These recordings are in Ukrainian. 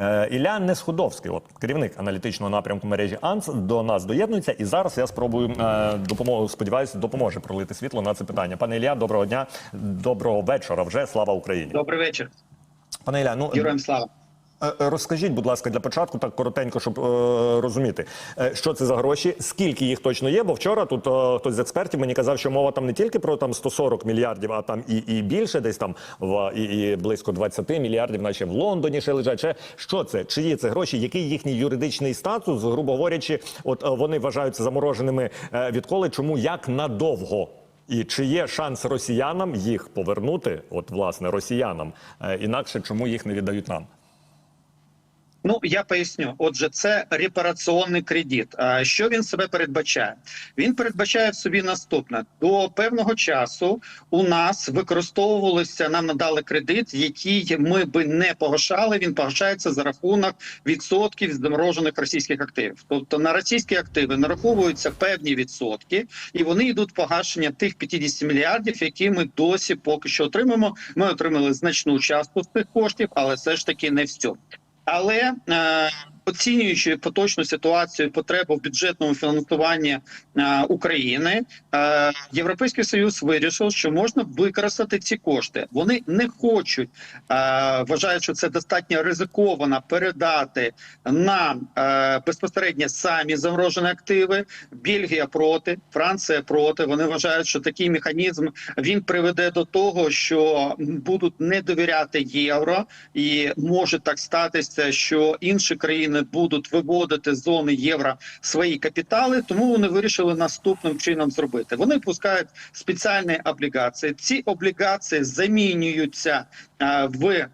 Е, Ілля Несходовський, от керівник аналітичного напрямку мережі АНС, до нас доєднується. І зараз я спробую е, допомогу. Сподіваюся, допоможе пролити світло на це питання. Пане Ілля, доброго дня, доброго вечора. Вже слава Україні. Добрий вечір. Пане Ілля, ну Героям слава. Е, е, Розкажіть, будь ласка, для початку так коротенько, щоб е, розуміти, е, що це за гроші, скільки їх точно є. Бо вчора тут е, хтось з експертів мені казав, що мова там не тільки про там 140 мільярдів, а там і, і більше, десь там в і, і близько 20 мільярдів, наче в Лондоні ще лежать. Ще що це? Чиї це гроші? Який їхній юридичний статус? Грубо говорячи, от вони вважаються замороженими відколи? Чому як надовго? І чи є шанс росіянам їх повернути? От власне росіянам інакше чому їх не віддають нам? Ну я поясню. Отже, це репараційний кредит. А що він себе передбачає? Він передбачає в собі наступне: до певного часу у нас використовувалося, нам надали кредит, який ми би не погашали. Він погашається за рахунок відсотків з заморожених російських активів. Тобто на російські активи нараховуються певні відсотки, і вони йдуть погашення тих 50 мільярдів, які ми досі поки що отримаємо. Ми отримали значну частку з цих коштів, але все ж таки не всю. Але е, оцінюючи поточну ситуацію, потребу в бюджетному фінансуванні е, України, е, Європейський Союз вирішив, що можна використати ці кошти. Вони не хочуть е, вважають, що це достатньо ризиковано передати на безпосередньо самі заморожені активи. Бельгія проти, Франція проти. Вони вважають, що такий механізм він приведе до того, що будуть не довіряти євро, і може так статися, що інші країни будуть виводити з зони євро свої капітали. Тому вони вирішили наступним чином зробити. Вони пускають спеціальні облігації. Ці облігації замінюються в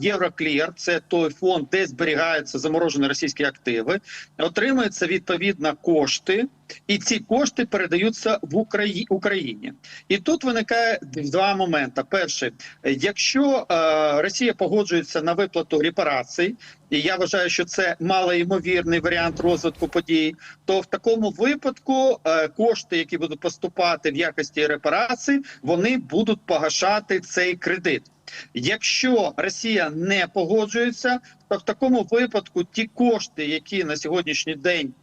Євроклір, це той фонд, де зберігаються заморожені російські активи, отримуються відповідно кошти, і ці кошти передаються в Украї... Україні. І тут виникає два моменти: перший, якщо е, Росія погоджується на виплату репарацій, і я вважаю, що це малоймовірний варіант розвитку подій, то в такому випадку е, кошти, які будуть поступати в якості репарацій, вони будуть погашати цей кредит. Якщо Росія не погоджується, то в такому випадку ті кошти, які на сьогоднішній день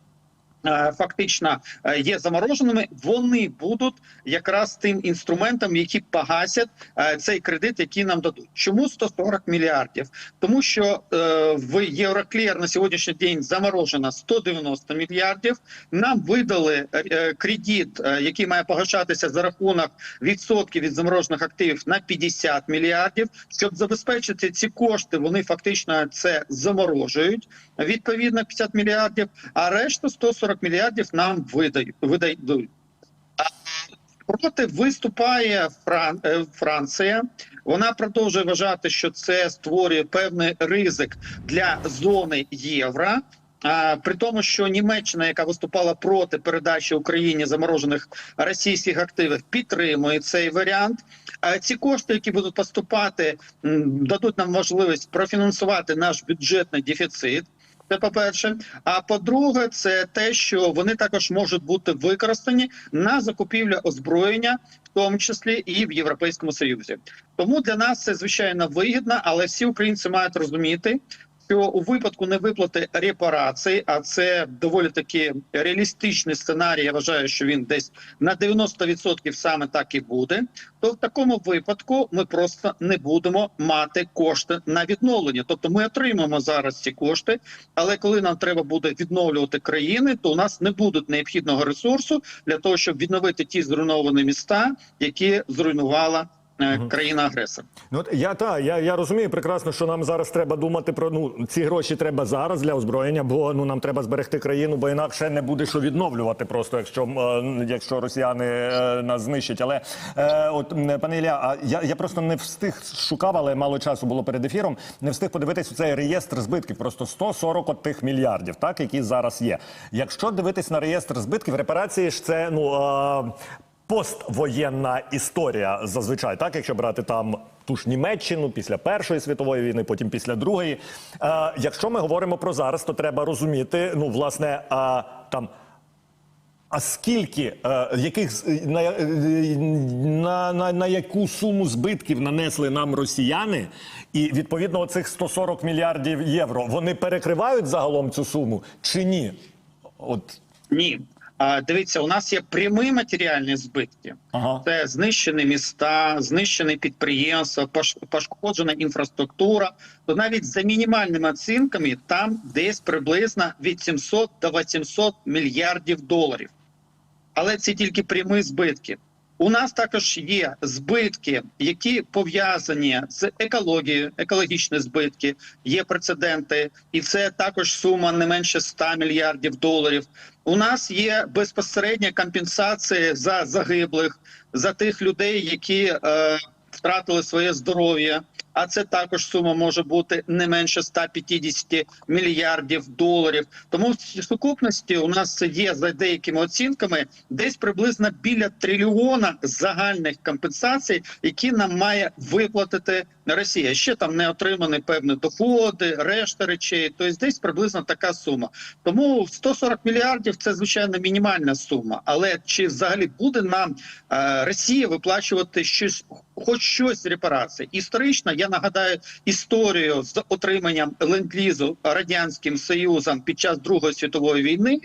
фактично е, є замороженими, вони будуть якраз тим інструментом, які погасять е, цей кредит, який нам дадуть. Чому 140 мільярдів? Тому що е, в Євроклір на сьогоднішній день заморожено 190 мільярдів. Нам видали е, кредит, е, який має погашатися за рахунок відсотків від заморожених активів на 50 мільярдів. Щоб забезпечити ці кошти, вони фактично це заморожують відповідно 50 мільярдів, а решту 140 мільярдів нам видають видають. Проти виступає Фран... е, Франція. Вона продовжує вважати, що це створює певний ризик для зони євро. А, при тому, що Німеччина, яка виступала проти передачі Україні заморожених російських активів, підтримує цей варіант. А ці кошти, які будуть поступати, дадуть нам можливість профінансувати наш бюджетний дефіцит. Це по-перше. А по-друге, це те, що вони також можуть бути використані на закупівлю озброєння, в тому числі і в Європейському Союзі. Тому для нас це звичайно вигідно, але всі українці мають розуміти. Що у випадку невиплати репарацій, а це доволі таки реалістичний сценарій. Я вважаю, що він десь на 90% саме так і буде. То в такому випадку ми просто не будемо мати кошти на відновлення. Тобто ми отримаємо зараз ці кошти, але коли нам треба буде відновлювати країни, то у нас не буде необхідного ресурсу для того, щоб відновити ті зруйновані міста, які зруйнувала країна-агресор. Ну я та я, я розумію прекрасно, що нам зараз треба думати про ну ці гроші треба зараз для озброєння, бо ну нам треба зберегти країну, бо інакше не буде що відновлювати, просто якщо е, якщо росіяни е, нас знищать. Але е, от пане Ілля, а я, я просто не встиг шукав, але мало часу було перед ефіром. Не встиг подивитись у цей реєстр збитків. Просто 140 от тих мільярдів, так які зараз є. Якщо дивитись на реєстр збитків, репарації ж це ну. Е, Поствоєнна історія зазвичай, так якщо брати там ту ж Німеччину після Першої світової війни, потім після Другої. Е, якщо ми говоримо про зараз, то треба розуміти, ну власне, е, там А скільки, е, яких на, е, на, на, на яку суму збитків нанесли нам росіяни, і відповідно цих 140 мільярдів євро вони перекривають загалом цю суму чи ні? От Ні. Дивіться, у нас є прямі матеріальні збитки. ага. Це знищені міста, знищені підприємства, пошкоджена інфраструктура. То навіть за мінімальними оцінками там десь приблизно від 700 до 800 мільярдів доларів. Але це тільки прямі збитки. У нас також є збитки, які пов'язані з екологією, екологічні збитки, є прецеденти, і це також сума не менше 100 мільярдів доларів. У нас є безпосередня компенсація за загиблих, за тих людей, які е, втратили своє здоров'я. А це також сума може бути не менше 150 мільярдів доларів. Тому в сукупності у нас є за деякими оцінками десь приблизно біля трильйона загальних компенсацій, які нам має виплатити Росія. Ще там не отримані певні доходи, решта речей. Тобто десь приблизно така сума. Тому 140 мільярдів це звичайно мінімальна сума. Але чи взагалі буде нам е, Росія виплачувати щось, хоч щось з репарацій? Історично я нагадаю історію з отриманням ленд-лізу радянським союзом під час Другої світової війни.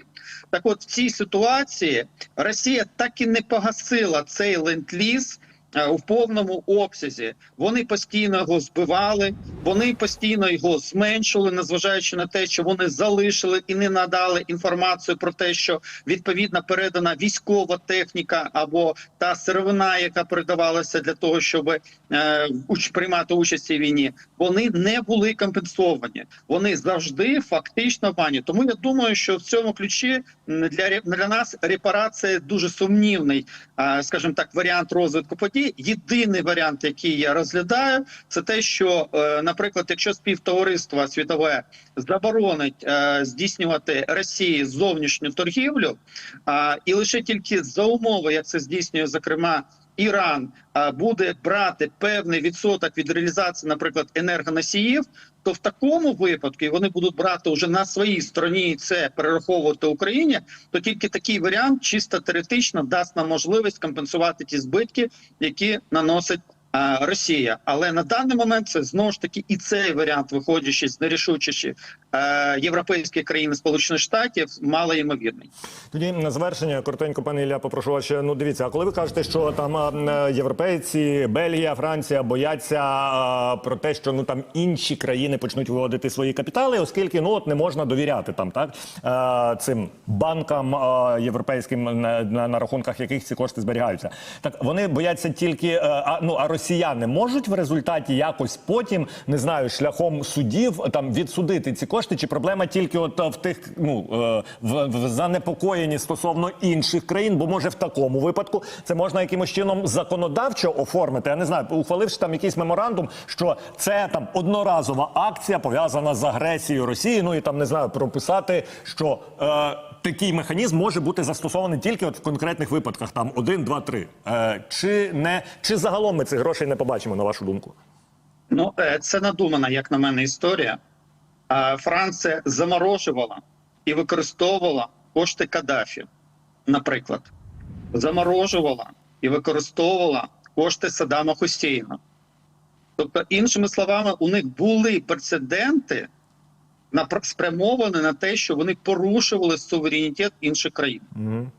Так, от в цій ситуації Росія так і не погасила цей ленд-ліз е, у повному обсязі. Вони постійно його збивали, вони постійно його зменшили, незважаючи на те, що вони залишили і не надали інформацію про те, що відповідно передана військова техніка або та сировина, яка передавалася для того, щоб е, приймати участь у війні. Вони не були компенсовані. Вони завжди фактично в бані. Тому я думаю, що в цьому ключі для для нас репарація дуже сумнівний, скажімо так, варіант розвитку подій. Єдиний варіант, який я розглядаю, це те, що, е, наприклад, якщо співтовариство світове заборонить е, здійснювати Росії зовнішню торгівлю, і лише тільки за умови, як це здійснює, зокрема. Іран буде брати певний відсоток від реалізації, наприклад, енергоносіїв, то в такому випадку і вони будуть брати вже на своїй стороні це перераховувати Україні. То тільки такий варіант чисто теоретично дасть нам можливість компенсувати ті збитки, які наносить Росія. Але на даний момент це знову ж таки і цей варіант, виходячи з нерішучості е, європейські країни Сполучених Штатів, мало ймовірний. Тоді на завершення коротенько, пане Ілля, попрошу вас ще. Ну дивіться, а коли ви кажете, що там е, європейці, Бельгія, Франція бояться е, про те, що ну там інші країни почнуть виводити свої капітали, оскільки ну от не можна довіряти там, так цим банкам європейським, на, на, рахунках яких ці кошти зберігаються. Так вони бояться тільки а ну а росіяни можуть в результаті якось потім не знаю шляхом судів там відсудити ці кошти, чи проблема тільки от е, в тих ну е, в, в занепокоєнні стосовно інших країн, бо може в такому випадку це можна якимось чином законодавчо оформити. Я не знаю, ухваливши там якийсь меморандум, що це там одноразова акція пов'язана з агресією Росії. Ну і там не знаю, прописати, що е, такий механізм може бути застосований тільки от в конкретних випадках, там один, два, три. Е, чи не чи загалом ми цих грошей не побачимо, на вашу думку? Ну, е, це надумана, як на мене, історія. Франція заморожувала і використовувала кошти Каддафі, наприклад, заморожувала і використовувала кошти Саддама Хусейна. Тобто, іншими словами, у них були прецеденти на спрямовані на те, що вони порушували суверенітет інших країн. Угу.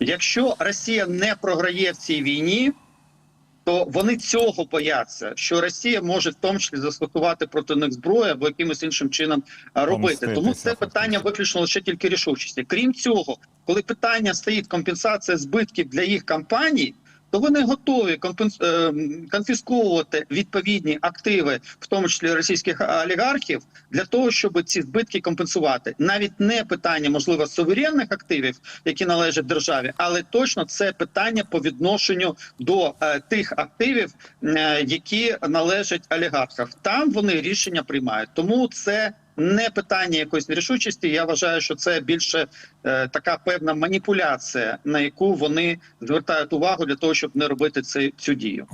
Якщо Росія не програє в цій війні, то вони цього бояться, що Росія може в тому числі застосувати проти них зброю або якимось іншим чином робити. Тому це питання виключно лише тільки рішучості. Крім цього, коли питання стоїть компенсація збитків для їх компаній. То вони готові компенс... е, конфісковувати відповідні активи, в тому числі російських олігархів, для того, щоб ці збитки компенсувати. Навіть не питання, можливо, суверенних активів, які належать державі, але точно це питання по відношенню до е, тих активів, е, які належать олігархам. Там вони рішення приймають. Тому це не питання якоїсь нерішучості. Я вважаю, що це більше е, така певна маніпуляція, на яку вони звертають увагу для того, щоб не робити цей цю дію.